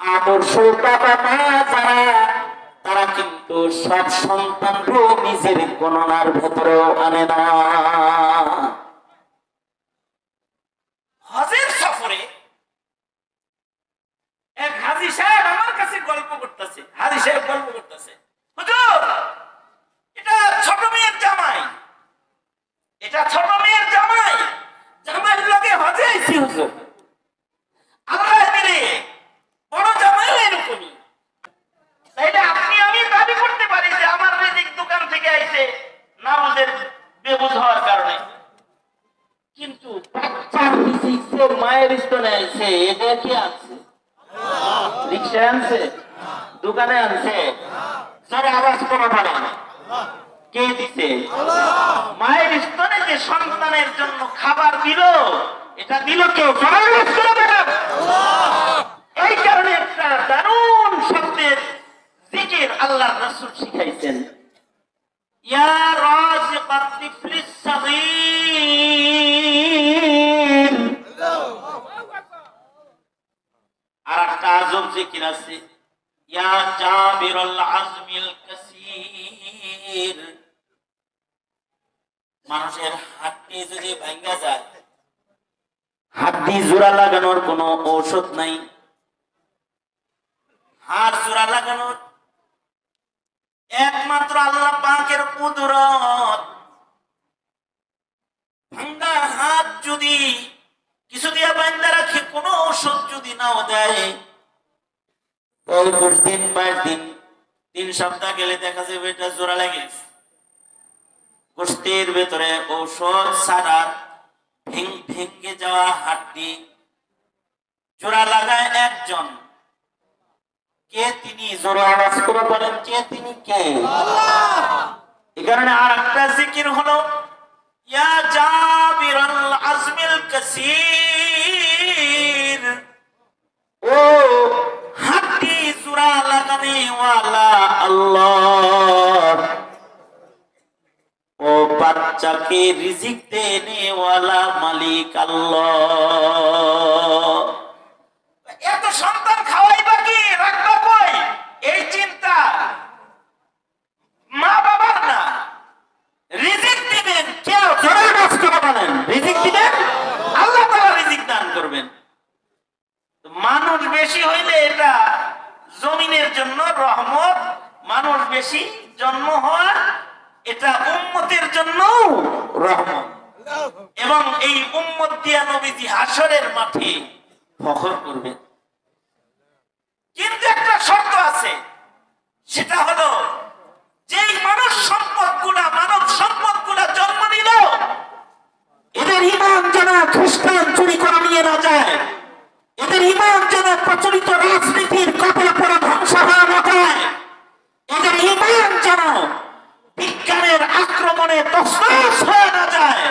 আদর্শ বাবা যারা তারা কিন্তু সব সন্তান নিজের গণনার ভেতরেও আনে না হজের সফরে এক হাজি সাহেব আমার কাছে গল্প করতেছে হাজি সাহেব গল্প করতেছে হুজুর এটা ছোট মেয়ের জামাই এটা ছোট মেয়ের জামাই জামাইয়ের লগে হজে আইছি হুজুর আল্লাহ মিলে বড় জামাইও এরকমই তাইলে আপনি আমি দাবি করতে পারি যে আমার রিজিক দোকান থেকে আইছে নামাজের বেবুজ হওয়ার কারণে কিন্তু বাচ্চার ফিজিক্সে মায়ের স্তনে আনছে এটা কি আনছে রিক্সায় আনছে দোকানে আনছে। স্যার, আওয়াজ করে বলেন কে দিছে? মায়ের স্তনে যে সন্তানের জন্য খাবার দিল, এটা দিল কে? সবাই আওয়াজ করে বলেন। এই কারণে একটা দারুণ শব্দের জিকির আল্লাহ রাসূল শিখাইছেন। আর একটা আজব জিকির আছে। ইয়া জাবিরুল আজমিল কাসীর মানুষের হাতটি যদি ভাঙ্গা যায় হাড্ডি জোড়া লাগানোর কোনো ঔষধ নাই। হাত জোড়া লাগানোর একমাত্র আল্লাহ পাকের কুদরত। ভাঙ্গা হাত যদি কিছু দিয়া বান্ধা রাখে, কোন ঔষধ যদি নাও দেয় ওই দিন পাঁচ দিন তিন সপ্তাহ গেলে দেখা যাবে এটা জোড়া লাগে গোষ্ঠীর ভেতরে ঔষধ ছাড়া ভেঙে যাওয়া হাড্ডি জোড়া লাগায় একজন। কে তিনি? জোরে আওয়াজ করে বলেন কে তিনি? কে? এই কারণে আর একটা জিকির হলো ইয়া জাবিরাল আজমিল কাসীর। ও আল্লাহ। ও বাচ্চাকে রিজিক মালিক আল্লাহ। এত সন্তান খাওয়াইবা কি রাখবা কই এই চিন্তা মা বাবার না রিজিক দিবেন কেউ জোরে নাচ করে বলেন রিজিক দিবেন আল্লাহ তাআলা রিজিক দান করবেন তো মানুষ বেশি হইলে এটা জমিনের জন্য রহমত মানুষ বেশি জন্ম হওয়া এটা উম্মতের জন্য রহমত এবং এই উম্মত দিয়া নবীজি হাসরের মাঠে ফখর করবেন কিন্তু একটা শর্ত আছে সেটা হলো যেই মানুষ সম্পদগুলা মানব সম্পদগুলা জন্ম নিল এদের ইমান যেন খ্রিস্টান চুরি করে নিয়ে না যায় এদের ইমান যেন প্রচলিত রাজনীতির কপলে পড়ে ধ্বংস হয়ে না যায় এদের ইমান যেন বিজ্ঞানের আক্রমণে তসনস হয়ে না যায়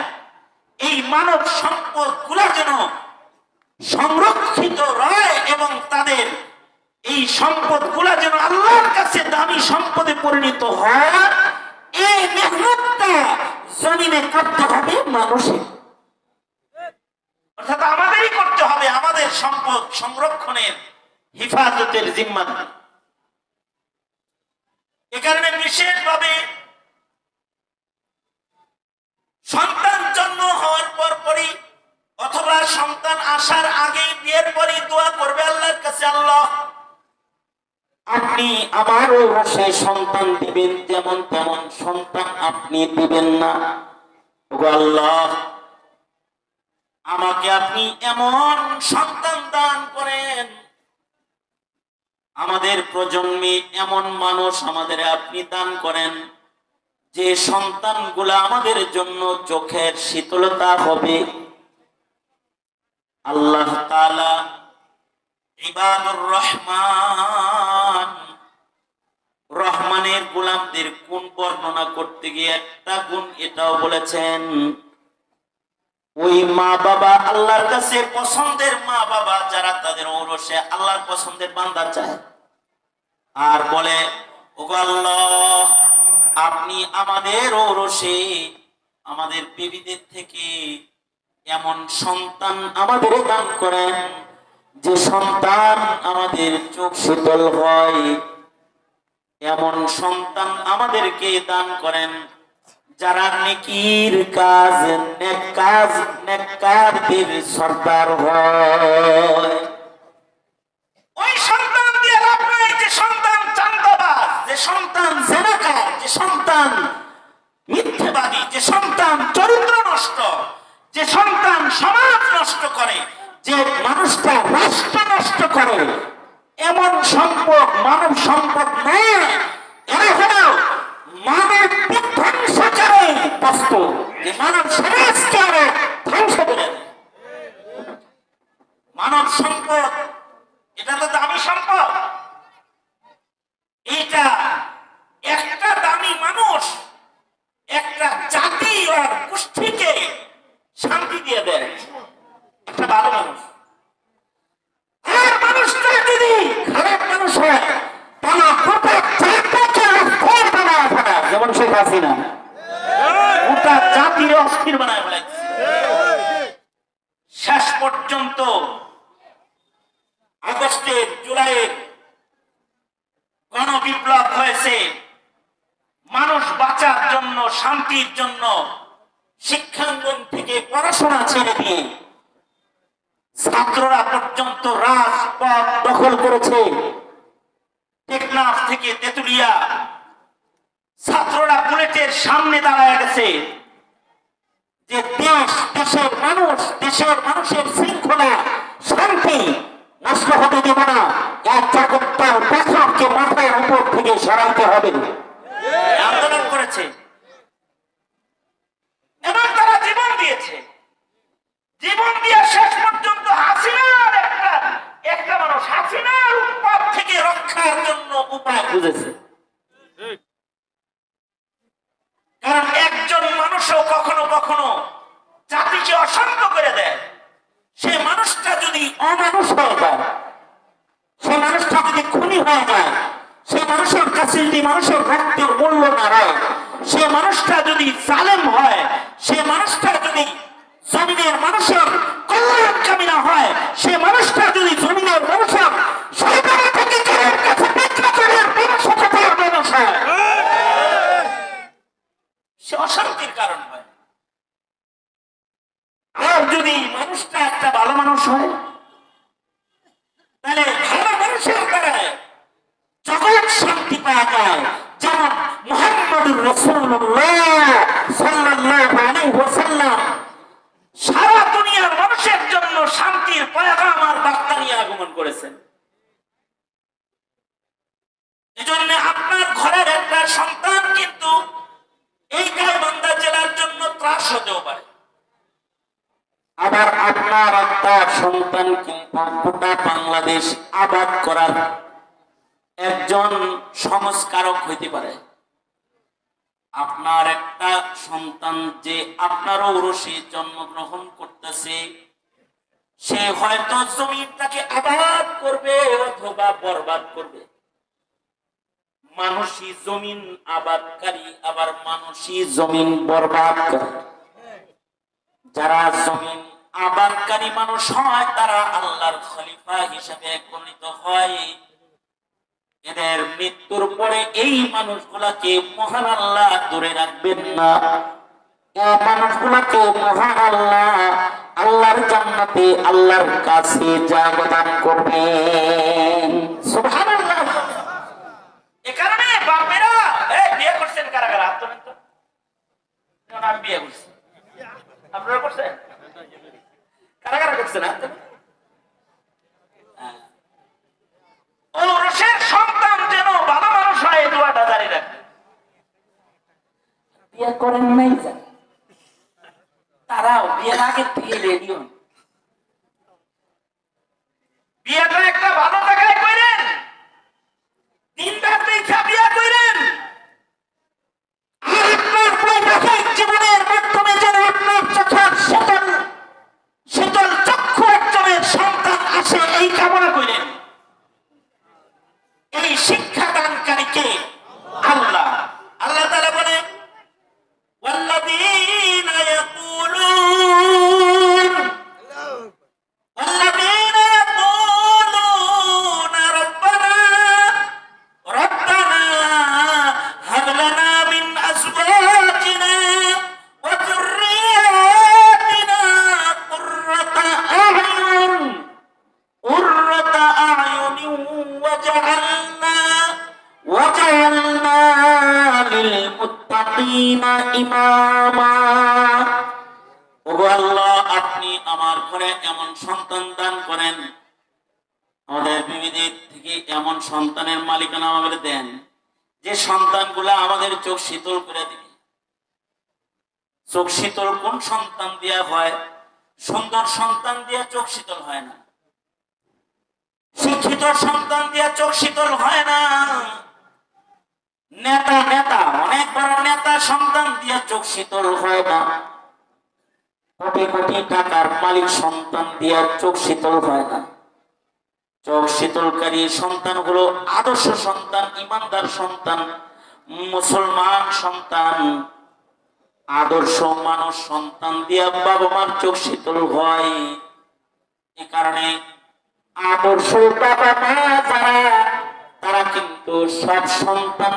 এই মানব সম্পদগুলা যেন সংরক্ষিত রয় এবং তাদের এই সম্পদগুলা যেন আল্লাহর কাছে দামি সম্পদে পরিণত হয়, এই মেহনতটা জমিনে করতে হবে মানুষের অর্থাৎ আমাদেরই করতে হবে আমাদের সম্পদ সংরক্ষণের হিফাজতের জিম্মাদার এ কারণে বিশেষভাবে সন্তান জন্ম হওয়ার পর পরই অথবা সন্তান আসার আগে বিয়ের পরই দোয়া করবে আল্লাহর কাছে, আল্লাহ আপনি আমারও রসে সন্তান দিবেন যেমন তেমন সন্তান আপনি দিবেন না। আমাকে আপনি এমন সন্তান দান করেন। আমাদের প্রজন্মে এমন মানুষ আমাদের আপনি দান করেন যে সন্তানগুলা আমাদের জন্য চোখের শীতলতা হবে। আল্লাহ তাআলা ইবাদুর রহমান রহমানের গোলামদের গুণ বর্ণনা করতে গিয়ে একটা গুণ এটাও বলেছেন, ওই মা বাবা আল্লাহর কাছে পছন্দের মা বাবা যারা তাদের ঔরসে আল্লাহর পছন্দের বান্দা চায়। আর বলে, ওগো আপনি আমাদের ঔরসে আমাদের বেবিদের থেকে এমন সন্তান আমাদের দান করেন যে সন্তান আমাদের চোখ শীতল হয়। এমন সন্তান আমাদেরকে দান করেন, যারা নেকির কাজ কাজ নেককারদের সর্দার হয়। ওই সন্তান দিয়ে লাভ নাই, যে সন্তান চান্দাবাজ যে সন্তান জেনাকার, যে সন্তান মিথ্যেবাদী, যে সন্তান চরিত্র নষ্ট, যে সন্তান সমাজ নষ্ট করে, যে মানুষটা রাষ্ট্র নষ্ট করে এমন সম্পদ, মানব সম্পদ এরা মানব যে মানব সমাজকে ধ্বংস করে। মানব সম্পদ, এটা তো দামি সম্পদ। এটা একটা দামি মানুষ, একটা জাতি আর গোষ্ঠীকে শান্তি দিয়ে দেয়। একটা ভালো মানুষ। আর মানুষটা যদি খারাপ মানুষ হয় তাহলে গোটা জাতিকে যেমন শেখ হাসিনা। গোটা জাতির অস্থির বানায় ফেলাইছে শেষ পর্যন্ত আগস্টের জুলাইয়ের গণবিপ্লব হয়েছে মানুষ বাঁচার জন্য শান্তির জন্য শিক্ষাঙ্গন থেকে পড়াশোনা ছেড়ে দিয়ে ছাত্ররা পর্যন্ত রাজপথ দখল করেছে। টেকনাফ থেকে তেতুলিয়া ছাত্ররা বুলেটের সামনে দাঁড়ায় গেছে। যে দেশ, দেশের মানুষ, দেশের মানুষের শৃঙ্খলা, শান্তি নষ্ট হতে দেব না। এক মাথার উপর থেকে সরাইতে হবে। আন্দোলন করেছে। এবং তারা জীবন দিয়েছে। জীবন দিয়ে শেষ পর্যন্ত হাসিনার একটা মানুষ হাসিনার উৎপাদ থেকে রক্ষার জন্য উপায় খুঁজেছে। কারণ একজন মানুষও কখনো কখনো জাতিকে অশান্ত করে দেয়। সে মানুষটা যদি অমানুষ হয়ে যায়, সে মানুষটা যদি খুনি হয়ে যায়, সে মানুষের কাছে যদি মানুষের রক্তের মূল্য না রয়, সে মানুষটা যদি জালেম হয়, সে মানুষটা যদি জমিনের মানুষের কল্যাণকামী না হয়। সে মানুষটা যদি জমিনের মানুষের সরকার থেকে কারোর কাছে বিক্রি করে বিনাশকতার মানুষ হয় সে অশান্তির কারণ হয় আর যদি মানুষটা একটা ভালো মানুষ হয় তাহলে ভালো মানুষের দ্বারায় জগৎ শান্তি পাওয়া যায় যেমন মোহাম্মদুর রসুল্লাহ সাল্লাল্লাহু আলাইহি ওয়াসাল্লাম সারা দুনিয়ার মানুষের জন্য শান্তির পয়গাম আর বার্তা নিয়ে আগমন করেছেন এজন্য আপনার ঘরের একটা সন্তান কিন্তু এই জেলার জন্য ত্রাস হতেও পারে। আবার আপনার একটা সন্তান কিন্তু গোটা বাংলাদেশ আবাদ করার একজন সংস্কারক হইতে পারে। আপনার একটা সন্তান যে আপনার ঔরসে জন্মগ্রহণ করতেছে, সে হয়তো জমিটাকে আবাদ করবে অথবা বরবাদ করবে। মানুষই জমিন আবাদকারী, আবার মানুষই জমিন যারা জমিন আবাদকারী মানুষ হয়, তারা আল্লাহর খলিফা হিসাবে গণিত হয়। এদের মৃত্যুর পরে এই মানুষগুলাকে মহান আল্লাহ দূরে রাখবেন না। এই মানুষগুলাকে মহান আল্লাহ, আল্লাহর জান্নাতে আল্লাহর কাছে জাগদান করবেন। আমাদের বিবিদের থেকে এমন সন্তানের মালিকানা আমাদের দেন, যে সন্তানগুলা আমাদের চোখ শীতল করে দিবে। চোখ শীতল কোন সন্তান দেয়া হয়? সুন্দর সন্তান দিয়ে চোখ শীতল হয় না। শিক্ষিত সন্তান দিয়ে চোখ শীতল হয় না। নেতা নেতা, অনেক বড় নেতা সন্তান দিয়ে চোখ শীতল হয় না। কোটি কোটি টাকার মালিক সন্তান দিয়ে চোখ শীতল হয় না। চোখ শীতলকারী সন্তানগুলো আদর্শ সন্তান, ইমানদার সন্তান, মুসলমান সন্তান, আদর্শ মানুষ সন্তান দিয়া বাবা মার চোখ শীতল হয়। এ কারণে আদর্শ বাবা মা যারা, তারা কিন্তু সব সন্তান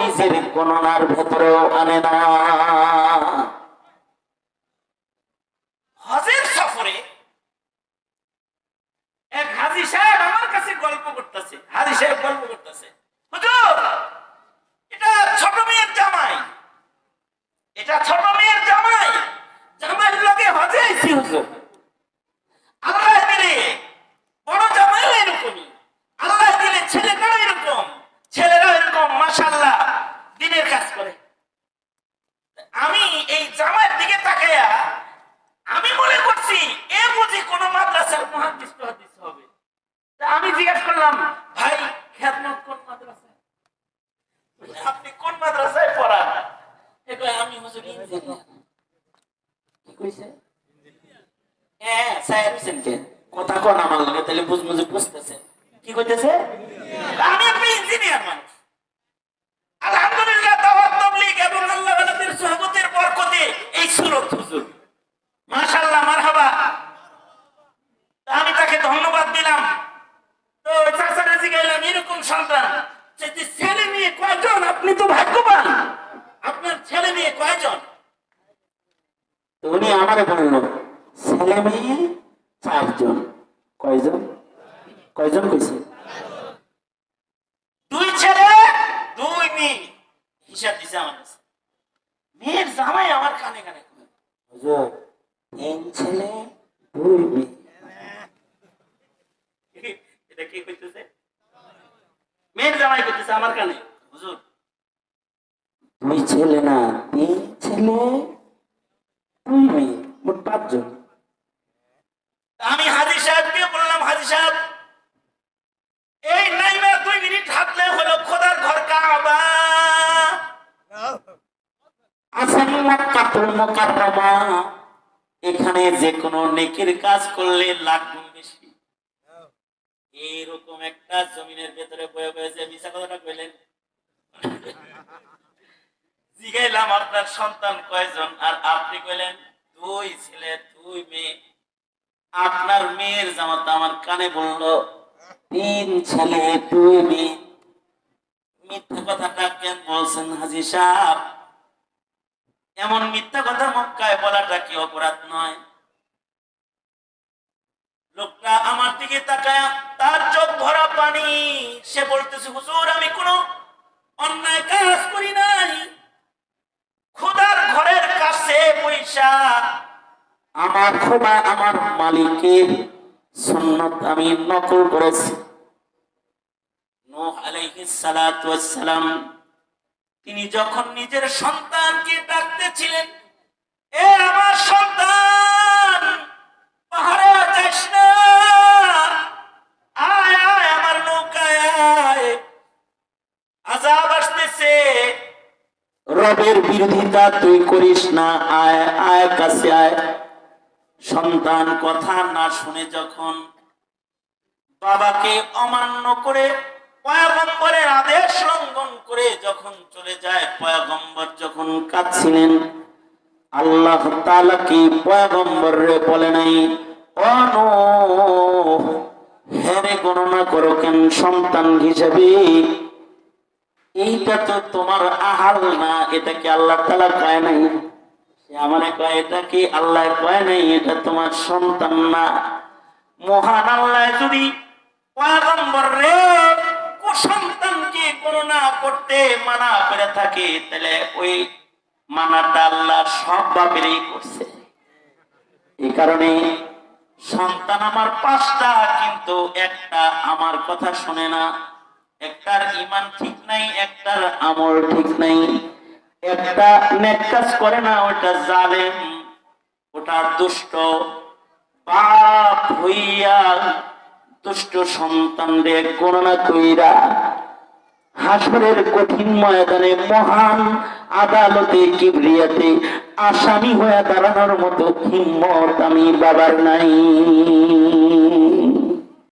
নিজের গণনার ভেতরেও আনে না। হজের সফরে এক হাজি সাহেব আমার কাছে গল্প করতেছে হাজি সাহেব গল্প করতেছে হুজুর এটা ছোট মেয়ের জামাই এটা ছোট মেয়ের জামাই জামাইয়ের লগে হজে আইছি হুজুর আল্লাহ দিলে বড় জামাইও এরকমই আল্লাহ দিলে ছেলেটাও এরকম ছেলেরাও এরকম মাশাল্লাহ দিনের কাজ করে আমি এই জামাইয়ের দিকে তাকাইয়া আমি মনে করছি এ বুঝি কোন মাদ্রাসার মহাদিস হাদিস হবে তা আমি জিজ্ঞেস করলাম, ভাই, খেদমত কোন মাদ্রাসায়? আপনি কোন মাদ্রাসায় পড়ান? আমি হুজুর হ্যাঁ এই আমি তাকে ধন্যবাদ দিলাম তো চাচারা জিগাইলাম এরকম সন্তান যে যে ছেলে মেয়ে কয়জন আপনি তো ভাগ্যবান আপনার ছেলে মেয়ে কয়জন তো উনি আমারে বলল, ছেলে মেয়ে, চারজন। কয়জন? কয়জন কইছে? দুই ছেলে, দুই মেয়ে। হিসাব দিছে আমার কাছে। মেয়ের জামাই আমার কানে কানে হুজুর, তিন ছেলে, দুই মেয়ে। এটা কি কইতেছে? মেয়ের জামাই কইতেছে আমার কানে। হুজুর, দুই ছেলে না, তিন ছেলে দুই মেয়ে মোট পাঁচজন আমি হাজি সাহেবকে বললাম হাজি সাহেব এই নাইমা দুই মিনিট হাঁটলে হলো খোদার ঘর কাবা আছেন মক্কাতুল মুকাররমা এখানে যে কোনো নেকির কাজ করলে লাখ গুণ বেশি। এইরকম একটা জমিনের ভেতরে বয়ে বয়ে যে মিশা কথাটা কইলেন। জিগাইলাম আপনার সন্তান কয়জন, আর আপনি কইলেন, দুই ছেলে, দুই মেয়ে। আপনার মেয়ের জামাতা আমার কানে বলল, তিন ছেলে, দুই মেয়ে। মিথ্যা কথাটা কেন বলছেন হাজি সাহেব? এমন মিথ্যা কথা মক্কায় বলাটা কি অপরাধ নয়? লোকটা আমার দিকে তাকায়, তার চোখ ভরা পানি। সে বলতেছে, হুজুর, আমি কোনো অন্যায় কাজ করি নাই। খোদার ঘরের কাছে পয়সা, আমার খোদা আমার মালিকের সুন্নত আমি নকল করেছি। তিনি যখন নিজের সন্তানকে ডাকতেছিলেন, এ আমার সন্তান পাহাড়ে যাস না। আয় আয় আমার আজাব আসতেছে। রবের বিরোধিতা তুই করিস না। আয় আয় কাছে আয়। সন্তান কথা না শুনে যখন বাবাকে অমান্য করে পয়গম্বরের আদেশ লঙ্ঘন করে যখন চলে যায়, পয়গম্বর যখন কাঁদছিলেন, আল্লাহ তাআলা কি পয়গম্বর বলে নাই? হেরে গণনা করো কেন সন্তান হিসেবে? এইটা তো তোমার আহাল না, এটা কি আল্লাহ তালা কয় নাই? আমারে কয়, এটা কি আল্লাহ কয় নাই? এটা তোমার সন্তান না। মহান আল্লাহ যদি পয়গম্বর রে, কুসন্তানকে গণনা করতে মানা করে থাকে, তাহলে ওই মানাটা আল্লাহ সব বাপেরই করছে। এই কারণে সন্তান আমার পাঁচটা, কিন্তু একটা আমার কথা শুনে না। একটার ইমান ঠিক নাই, একটার আমল ঠিক নাই। একটা নেক কাজ করে না, ওটা জালেম, ওটা দুষ্ট। বাপ হইয়া দুষ্ট সন্তান সন্তানদের গণনা কইরা হাসরের কঠিন ময়দানে মহান আদালতে কিবরিয়াতে আসামি হয়ে দাঁড়ানোর মতো হিম্মত আমি বাবার নাই।